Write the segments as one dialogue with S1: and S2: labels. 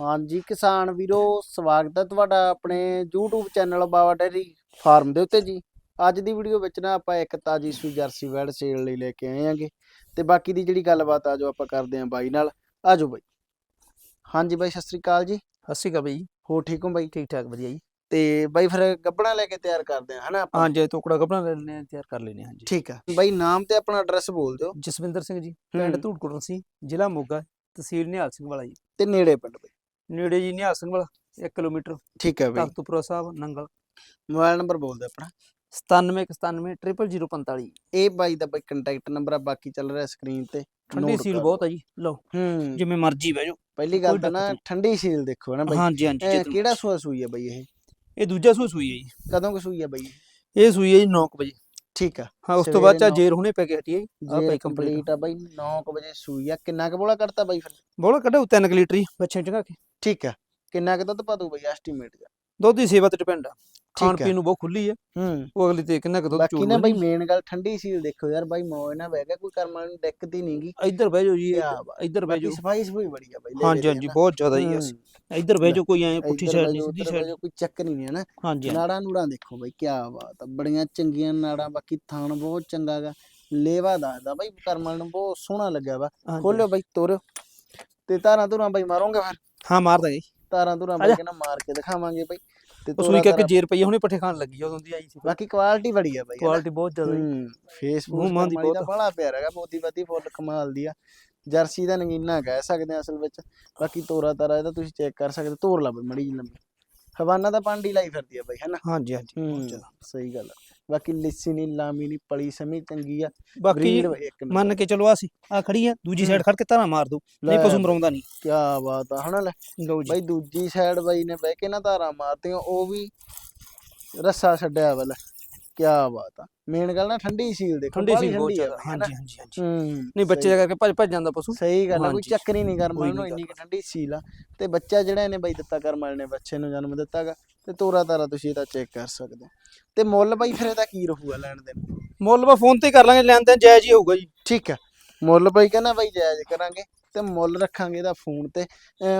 S1: ਹਾਂਜੀ ਕਿਸਾਨ ਵੀਰੋ ਸਵਾਗਤ ਹੈ ਤੁਹਾਡਾ ਆਪਣੇ YouTube channel Bawa dairy farm ਦੇ ਉੱਤੇ ਜੀ। ਅੱਜ ਦੀ ਵੀਡੀਓ ਵਿੱਚ ਨਾ ਆਪਾਂ ਇੱਕ ਤਾਜੀ ਸੂ ਜਰਸੀ ਵੈੜ ਸੇਲ ਲਈ ਲੈ ਕੇ ਆਏ ਆਂਗੇ ਤੇ ਬਾਕੀ ਦੀ ਜਿਹੜੀ ਗੱਲਬਾਤ ਆ ਜੋ ਆਪਾਂ ਕਰਦੇ ਆਂ ਬਾਈ ਨਾਲ। ਆਜੋ ਬਾਈ। ਹਾਂਜੀ ਬਾਈ ਸਤਿ ਸ੍ਰੀ ਅਕਾਲ ਜੀ।
S2: ਸਤਿ ਸ਼੍ਰੀ ਅਕਾਲ ਬਈ
S1: ਹੋ ਠੀਕ ਹੋ ਬਾਈ?
S2: ਠੀਕ ਠਾਕ ਵਧੀਆ ਜੀ।
S1: ਤੇ ਬਾਈ ਫਿਰ ਗੱਬਣਾ ਲੈ ਕੇ ਤਿਆਰ ਕਰਦੇ ਆ ਹਨਾ ਆਪਾਂ?
S2: ਹਾਂਜੀ ਟੋਕੜਾ ਕਪੜਾ ਲੈ ਲੈਣੇ ਤਿਆਰ ਕਰ ਲੈਣੇ ਹਾਂਜੀ।
S1: ਠੀਕ ਆ। ਬਾਈ ਨਾਮ ਤੇ ਆਪਣਾ ਐਡਰੈਸ ਬੋਲ ਦਿਓ।
S2: ਜਸਵਿੰਦਰ ਸਿੰਘ ਜੀ ਪਿੰਡ। ਧੂੜਕੋਟ ਸੀ ਜ਼ਿਲ੍ਹਾ ਮੋਗਾ ਤਹਿਸੀਲ ਨਿਹਾਲ ਸਿੰਘ ਵਾਲਾ ਜੀ।
S1: ਤੇ ਨੇੜੇ ਪਿੰਡ ਬਾਈ।
S2: ਨੇੜੇ ਜੀ ਨਿਹਾਲ ਸਿੰਘ ਵਾਲਾ 1 ਕਿਲੋਮੀਟਰ।
S1: ਠੀਕ ਹੈ ਬਾਈ।
S2: ਤਖਤਪੁਰਾ ਸਾਹਿਬ ਨੰਗਲ।
S1: ਮੋਬਾਈਲ ਨੰਬਰ ਬੋਲ ਆਪਣਾ।
S2: 97 0045
S1: ਇਹ ਬਾਈ ਦਾ ਬਾਈ ਕੰਟੈਕਟ ਨੰਬਰ ਆ ਬਾਕੀ ਚੱਲ ਰਿਹਾ ਸਕਰੀਨ ਤੇ।
S2: ਠੰਡੀ ਸੀਲ ਬਹੁਤ ਆ ਜੀ ਲਓ।
S1: ਹੂੰ।
S2: ਜਿਵੇਂ ਮਰਜ਼ੀ ਬਹਿ ਜਾਓ।
S1: ਪਹਿਲੀ ਗੱਲ ਤਾਂ ਨਾ ਠੰਡੀ ਸੀਲ ਦੇਖੋ ਨਾ ਬਾਈ।
S2: ਹਾਂਜੀ।
S1: ਕਿਹੜਾ ਸੂਆ ਸੂਈ ਹੈ ਬਾਈ ਇਹ?
S2: ਇਹ ਦੂਜਾ ਸੂਈ ਸੂਈ ਹੈ ਜੀ।
S1: ਕਦੋਂ ਕਿ ਸੂਈ ਹੈ ਬਾਈ?
S2: ਇਹ ਸੂਈ ਹੈ ਜੀ 9 ਵਜੇ।
S1: ਠੀਕ ਆ।
S2: ਹਾਂ ਉਸ ਤੋਂ ਬਾਅਦ ਚਾ ਜੇਰ ਹੁਣੇ ਪੈ ਕੇ ਹਟੀ ਹੈ ਆ ਭਾਈ ਕੰਪਲੀਟ
S1: ਆ। ਬਾਈ 9 ਵਜੇ ਸੂਈ ਆ। ਕਿੰਨਾ ਕੁ ਬੋਲਾ ਕਰਤਾ ਬਾਈ ਫਿਰ?
S2: ਬੋਲਾ ਕੱਢੋ 3 ਲੀਟਰ ਹੀ ਚੰਗਾ ਕੇ।
S1: ਠੀਕ ਆ ਕਿੰਨਾ ਕੁ ਦੁੱਧ ਪਾ ਦੂ ਬਾਈ ਐਸਟੀਮੇਟ ਜਾ
S2: ਦੁੱਧ ਦੀ ਸੇਵਾ ਤੇ ਡਿਪੈਂਡ ਆ। ਖਾਣ
S1: ਹੈ।
S2: ਪੀਣ ਨੂੰ ਬਹੁਤ ਖੁੱਲੀ ਹੈ
S1: ਹੂੰ।
S2: ਉਹ ਅਗਲੀ ਤੇ ਕਿੰਨਾ ਕੁ ਦੁੱਧ
S1: ਬਾਕੀ ਨਾ ਬਾਈ ਮੇਨ ਗੱਲ ਠੰਡੀ ਸੀਲ ਦੇਖੋ ਯਾਰ ਬਾਈ ਮੌਜ ਨਾ ਬਹਿ ਗਿਆ ਕੋਈ ਕਰਮ ਨੂੰ ਦਿੱਕਤ ਹੀ ਨਹੀਂਗੀ।
S2: ਇੱਧਰ ਬਹਿ ਜਾਓ ਜੀ। ਇੱਧਰ ਬਹਿ ਜਾਓ।
S1: ਸਫ਼ਾਈ ਸਫ਼ਾਈ ਬੜੀ ਆ ਬਾਈ
S2: ਹਾਂਜੀ ਹਾਂਜੀ। ਬਹੁਤ ਜ਼ਿਆਦਾ ਹੀ ਆ।
S1: ਹੂੰ,
S2: ਇੱਧਰ ਬਹਿ ਜਾਓ ਕੋਈ ਐ ਪੁੱਠੀ ਸਾਈਡ ਨਹੀਂ ਸਿੱਧੀ ਸਾਈਡ
S1: ਕੋਈ ਚੱਕਰ ਹੀ ਨਹੀਂ ਹੈ ਨਾ। ਨਾੜਾਂ ਨੂੜਾਂ ਦੇਖੋ ਬਾਈ ਕੀ ਬਾਤ ਆ। ਬੜੀਆਂ ਚੰਗੀਆਂ ਨਾੜਾਂ ਬਾਕੀ ਥਾਣ ਬਹੁਤ ਚੰਗਾ ਗਾ। ਲੇਵਾ ਦੱਸਦਾ ਬਾਈ ਕਰਮ ਨੂੰ ਬਹੁਤ ਸੋਹਣਾ ਲੱਗਿਆ ਵਾ। ਖੋਲਿਓ ਬਾਈ ਤੋਰਿਓ। ਤੇ ਤਾਰਾਂ ਤੁਰਾਂ ਬਾਈ ਮਾਰੋਗੇ ਫਿਰ?
S2: ਹਾਂ ਮਾਰ ਦਾਂਗੇ
S1: ਤਾਰਾਂ ਤੁਰਾਂ ਬਾਈ ਕਹਿੰਦਾ ਮਾਰ ਕੇ ਦਿਖਾਵਾਂਗੇ ਬਾਈ। ਤੇ
S2: ਉਹ ਸੂਈ ਕਰਕੇ
S1: ਤਾਰਾ-
S2: ਜੇਰ ਪਈ ਆ, ਹੁਣੇ ਪੱਠੇ ਖਾਣ ਲੱਗੀ ਉਦੋਂ ਦੀ ਆਈ ਸੀ
S1: ਬਾਕੀ ਕੁਆਲਿਟੀ ਬੜੀ ਆ ਬਾਈ?
S2: ਕੁਆਲਿਟੀ ਬਹੁਤ ਜ਼ਿਆਦਾ ਜੀ।
S1: ਹੂੰ ਫੇਸਬੁੱਕ
S2: ਮਾਂ ਦੀ ਬਹੁਤ।
S1: ਬੜਾ ਪਿਆਰਾ ਹੈਗਾ ਮੋਦੀ ਬਾਦੀ ਫੁੱਲ ਕਮਾਲ ਦੀ ਆ। ਜਰਸੀ ਦਾ ਨਗੀਨਾ ਕਹਿ ਸਕਦੇ ਆ ਅਸਲ ਵਿੱਚ। ਬਾਕੀ ਤੋਰਾ ਤਾਰਾ ਇਹਦਾ ਤੁਸੀਂ ਚੈੱਕ ਕਰ ਸਕਦੇ ਤੋਰ ਲਾ ਬਈ ਮੜੀ ਲੰਮੀ। ਹਵਾਨਾ ਦਾ ਪਾਂਡੀ ਲਾਈ ਫਿਰਦੀ ਆ ਬਾਈ ਹੈਨਾ?
S2: ਹਾਂਜੀ ਹਾਂਜੀ। ਬਹੁਤ
S1: ਹੂੰ।
S2: ਜ਼ਿਆਦਾ
S1: ਸਹੀ ਗੱਲ ਆ। ਬਾਕੀ ਲਿੱਸੀ ਨਹੀਂ ਲਾਮੀ ਨਹੀਂ ਪਲੀ ਸਮੀ ਚੰਗੀ ਆ।
S2: ਬਾਕੀ
S1: ਬਰੀਡ ਇੱਕ ਨੰਬਰ
S2: ਮੰਨ ਕੇ ਚਲੋ ਆ ਸੀ ਆ ਖੜੀ ਆ ਦੂਜੀ ਸਾਈਡ ਖੜ ਕੇ ਧਾਰਾ ਮਾਰ ਦੋ ਨਹੀਂ
S1: ਲੈ।
S2: ਪਸ਼ੂ ਮਰਾਉਂਦਾ ਨਹੀਂ।
S1: ਕੀ ਬਾਤ ਆ ਹਨਾ ਲੈ?
S2: ਲਓ ਜੀ।
S1: ਬਾਈ ਦੂਜੀ ਸਾਈਡ ਬਾਈ ਨੇ ਬਹਿ ਕੇ ਨਾ ਧਾਰਾਂ ਮਾਰਤੀਆਂ ਉਹ ਵੀ ਰੱਸਾ ਛੱਡਿਆ ਵਾਲਾ ਕੀ ਬਾਤ ਆ। ਮੇਨ ਗੱਲ ਨਾ ਠੰਡੀ ਸੀਲ ਦੇਖੋ
S2: ਠੰਡੀ ਸੀ ਬਹੁਤ ਜ਼ਿਆਦਾ? ਹਾਂਜੀ ਹਾਂਜੀ ਹਾਂਜੀ।
S1: ਹੂੰ
S2: ਨਹੀਂ ਬੱਚੇ ਦਾ ਕਰਕੇ ਭੱਜ ਭੱਜ ਜਾਂਦਾ ਪਸ਼ੂ।
S1: ਸਹੀ ਗੱਲ ਆ ਕੋਈ। ਚੱਕਰ ਹੀ ਨਹੀਂ ਕਰਮ
S2: ਕੋਈ
S1: ਨੂੰ
S2: ਨਹੀਂ
S1: ਇੰਨੀ ਠੰਡੀ ਸੀਲ ਆ। ਤੇ ਬੱਚਾ ਜਿਹੜਾ ਇਹਨੇ ਬਾਈ ਦਿੱਤਾ ਕਰਮ ਵਾਲੇ ਨੇ ਬੱਚੇ ਨੂੰ ਜਨਮ ਦਿੱਤਾਗਾ ਤੇ ਤੋਰਾ ਤਾਰਾ ਤੁਸੀਂ ਇਹਦਾ ਚੈੱਕ ਕਰ ਸਕਦੇ ਤੇ ਮੁੱਲ ਬਾਈ ਫਿਰ ਇਹਦਾ ਕੀ ਰਹੂਗਾ ਲੈਣ ਦੇ
S2: ਮੁੱਲ ਵਾ ਫੋਨ ਤੇ ਕਰ ਲਾਂਗੇ ਲੈਣ ਦੇਣ ਜਾਇਜ਼ ਹੀ ਹੋਊਗਾ ਜੀ।
S1: ਠੀਕ ਆ। ਮੁੱਲ ਬਾਈ ਕਹਿੰਦਾ ਬਾਈ ਜਾਇਜ਼ ਕਰਾਂਗੇ। ਤੇ ਮੁੱਲ ਰੱਖਾਂਗੇ ਇਹਦਾ ਫੋਨ ਤੇ।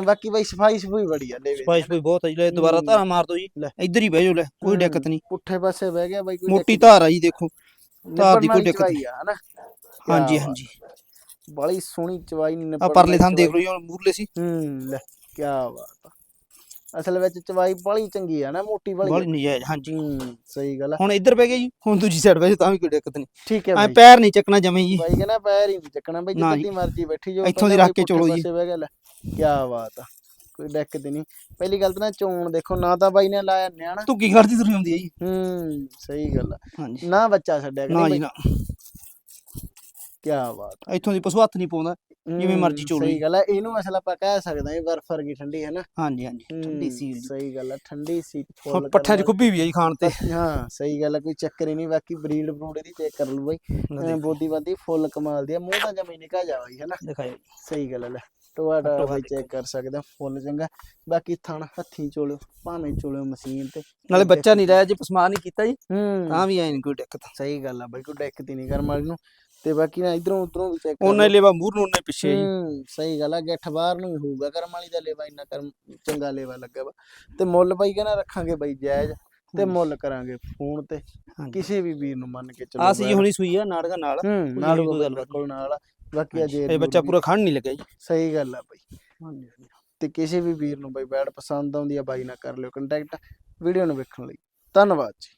S1: ਬਾਕੀ ਬਾਈ ਸਫ਼ਾਈ ਸਫੂਈ ਬੜੀ ਆ ਲੈ
S2: ਸਪਾਈਸ ਕੋਈ ਬਹੁਤ ਆ ਜੀ ਲੈ ਦੁਬਾਰਾ। ਧਾਰਾ ਮਾਰ ਦੋ ਜੀ
S1: ਲੈ।
S2: ਇੱਧਰ ਹੀ ਬਹਿ ਜਾਓ ਲੈ ਕੋਈ ਦਿੱਕਤ ਨਹੀਂ।
S1: ਪੁੱਠੇ ਪਾਸੇ ਬਹਿ ਗਿਆ ਬਾਈ ਕੋਈ
S2: ਮੋਟੀ ਧਾਰ ਆ ਜੀ ਦੇਖੋ। ਧਾਰ ਦੀ ਕੋਈ ਦਿੱਕਤ
S1: ਆ ਹਨਾ?
S2: ਹਾਂਜੀ। ਹਾਂਜੀ।
S1: ਬੜੀ ਸੋਹਣੀ ਚਵਾਈ
S2: ਆ
S1: ਨਿਬੜਨ
S2: ਪਰਲੇ ਥਾਂ ਦੇਖ। ਲਓ ਜੀ ਮੂਰਲੇ ਸੀ।
S1: ਹੂੰ ਲੈ ਕੀ ਬਾਤ। ਅਸਲ ਵਿੱਚ ਚਵਾਈ ਬੜੀ ਚੰਗੀ ਆ ਨਾ ਮੋਟੀ ਬੜੀ
S2: ਬੜੀ ਨਜਾਇਜ਼ ਹਾਂਜੀ
S1: ਹੂੰ ਸਹੀ ਗੱਲ ਆ।
S2: ਹੁਣ ਇੱਧਰ ਬਹਿ ਗਿਆ ਜੀ ਹੁਣ ਦੂਜੀ ਸਾਈਡ ਬਹਿ ਜਾਓ ਤਾਂ ਵੀ ਕੋਈ ਦਿੱਕਤ ਨਹੀਂ।
S1: ਠੀਕ ਹੈ
S2: ਐ
S1: ਬਾਈ।
S2: ਪੈਰ ਨਹੀਂ ਚੱਕਣਾ ਜਮੇ ਜੀ।
S1: ਬਾਈ ਕਹਿੰਦਾ ਪੈਰ ਹੀ ਨਹੀਂ ਚੱਕਣਾ ਬਾਈ ਜਿੱਦਾਂ ਦੀ ਮਰਜ਼ੀ ਬੈਠੀ ਜਾਓ
S2: ਇੱਥੋਂ ਦੀ ਰੱਖ ਕੇ ਚਲੋ ਜੀ।
S1: ਕੀ ਬਾਤ ਆ ਕੋਈ ਦਿੱਕਤ ਨਹੀਂ। ਪਹਿਲੀ ਗੱਲ ਤਾਂ ਨਾ ਚੋਣ ਦੇਖੋ ਨਾ ਤਾਂ ਬਾਈ ਨੇ ਲਾਇਆ ਨਿਆਣਾ।
S2: ਤੂੰ ਕੀ ਖੜਦੀ ਤੁਰੀ ਹੁੰਦੀ ਹੈ ਜੀ।
S1: ਹੂੰ ਸਹੀ ਗੱਲ ਆ।
S2: ਹਾਂਜੀ।
S1: ਨਾ ਬੱਚਾ ਛੱਡਿਆ
S2: ਨਾ ਜੀ ਨਾ।
S1: ਕੀ ਬਾਤ।
S2: ਇੱਥੋਂ ਦੀ ਪਸ਼ੂ ਹੱਥ ਨਹੀਂ ਪਾਉਂਦਾ। ਜਿਵੇਂ ਮਰਜ਼ੀ
S1: ਹੂੰ,
S2: ਚੋਲੋ
S1: ਸਹੀ। ਗੱਲ ਆ ਇਹਨੂੰ ਅਸਲ ਆਪਾਂ ਕਹਿ ਸਕਦੇ ਹਾਂ ਬਰਫ ਵਰਗੀ ਠੰਡੀ ਹੈ ਨਾ।
S2: ਹਾਂਜੀ ਹਾਂਜੀ ਠੰਡੀ
S1: ਹੂੰ,
S2: ਸੀਲ
S1: ਸਹੀ ਗੱਲ ਆ ਠੰਡੀ ਸੀ
S2: ਹੁਣ ਪੱਠਿਆਂ 'ਚ ਖੁੱਬੀ ਵੀ ਹੈ ਜੀ ਖਾਣ ਤੇ।
S1: ਹਾਂ ਸਹੀ ਗੱਲ ਆ ਕੋਈ ਚੱਕਰ ਹੀ ਨਹੀਂ ਬਾਕੀ ਬਰੀਡ ਬਰੂਡ ਦੀ ਚੈੱਕ ਕਰ ਲੂ ਬਾਈ। ਬੋਦੀ ਬਾਦੀ ਫੁੱਲ ਕਮਾਲ ਦੀ ਆ ਮੂੰਹ ਤਾਂ ਜਮੀ ਨਿਕਾ ਜਾ ਬਾਈ
S2: ਦਿਖਾਇਓ ਜੀ।
S1: ਸਹੀ ਗੱਲ ਹੈ
S2: ਟੋਆ
S1: ਬਾਈ। ਚੈੱਕ ਕਰ ਸਕਦੇ ਆ ਫੁੱਲ ਚੰਗਾ। ਬਾਕੀ ਥਣ ਹੱਥੀਂ ਚੋਲਿਓ ਭਾਵੇਂ ਚੋਲਿਓ ਮਸ਼ੀਨ ਤੇ।
S2: ਨਾਲੇ ਬੱਚਾ ਨਹੀਂ ਲਾਇਆ ਜੇ ਪਸਮਾ ਨਹੀਂ ਕੀਤਾ ਜੀ
S1: ਹੂੰ।
S2: ਤਾਂ ਵੀ ਐ ਨਹੀਂ ਕੋਈ ਦਿੱਕਤ
S1: ਸਹੀ ਗੱਲ ਆ ਬਾਈ ਕੋਈ ਦਿੱਕਤ ਹੀ ਨਹੀਂ ਕਰਮ ਵਾਲੀ ਨੂੰ। ਤੇ ਬਾਕੀ ਨਾ ਇਧਰੋਂ ਉਧਰੋਂ ਵੀ ਚੈੱਕ
S2: ਉਹਨਾਂ ਲੈਵਾ ਮੂਰ ਨੂੰ ਉਹਨੇ ਪਿੱਛੇ ਜੀ।
S1: ਹੂੰ ਸਹੀ ਗੱਲ ਆ ਗਿੱਠ ਬਾਹਰ ਨੂੰ ਹੀ ਹੋਊਗਾ ਕਰਮ ਵਾਲੀ ਦਾ ਲੇਵਾ ਇੰਨਾ ਕਰਮ ਚੰਗਾ ਲੇਵਾ ਲੱਗਾ ਵਾ। ਤੇ ਮੁੱਲ ਬਾਈ ਕਹਿੰਦਾ ਰੱਖਾਂਗੇ ਬਾਈ ਜਾਇਜ਼ ਤੇ
S2: ਹੂੰ।
S1: ਮੁੱਲ ਕਰਾਂਗੇ ਫੋਨ ਤੇ। ਕਿਸੇ ਵੀ ਵੀਰ ਨੂੰ ਮੰਨ ਕੇ ਚੱਲੋ
S2: ਆ ਸੀ ਜੀ ਹੁਣੀ ਸੂਈ ਆ ਨਾੜਗਾ ਨਾਲ।
S1: ਹੂੰ ਨਾਲ ਕੋਲ ਨਾਲ। ਬਾਕੀ ਅਜੇ
S2: ਇਹ ਬੱਚਾ ਪੂਰਾ ਖਾਣ ਨਹੀਂ ਲੱਗਿਆ ਜੀ।
S1: ਸਹੀ ਗੱਲ ਆ ਬਾਈ। ਤੇ ਕਿਸੇ ਵੀ ਵੀਰ ਨੂੰ ਬਾਈ ਬੈਡ ਪਸੰਦ ਆਉਂਦੀ ਆ ਬਾਈ ਨਾਲ ਕਰ ਲਿਓ ਕੰਟੈਕਟ ਵੀਡੀਓ ਨੂੰ ਵੇਖਣ ਲਈ। ਧੰਨਵਾਦ ਜੀ।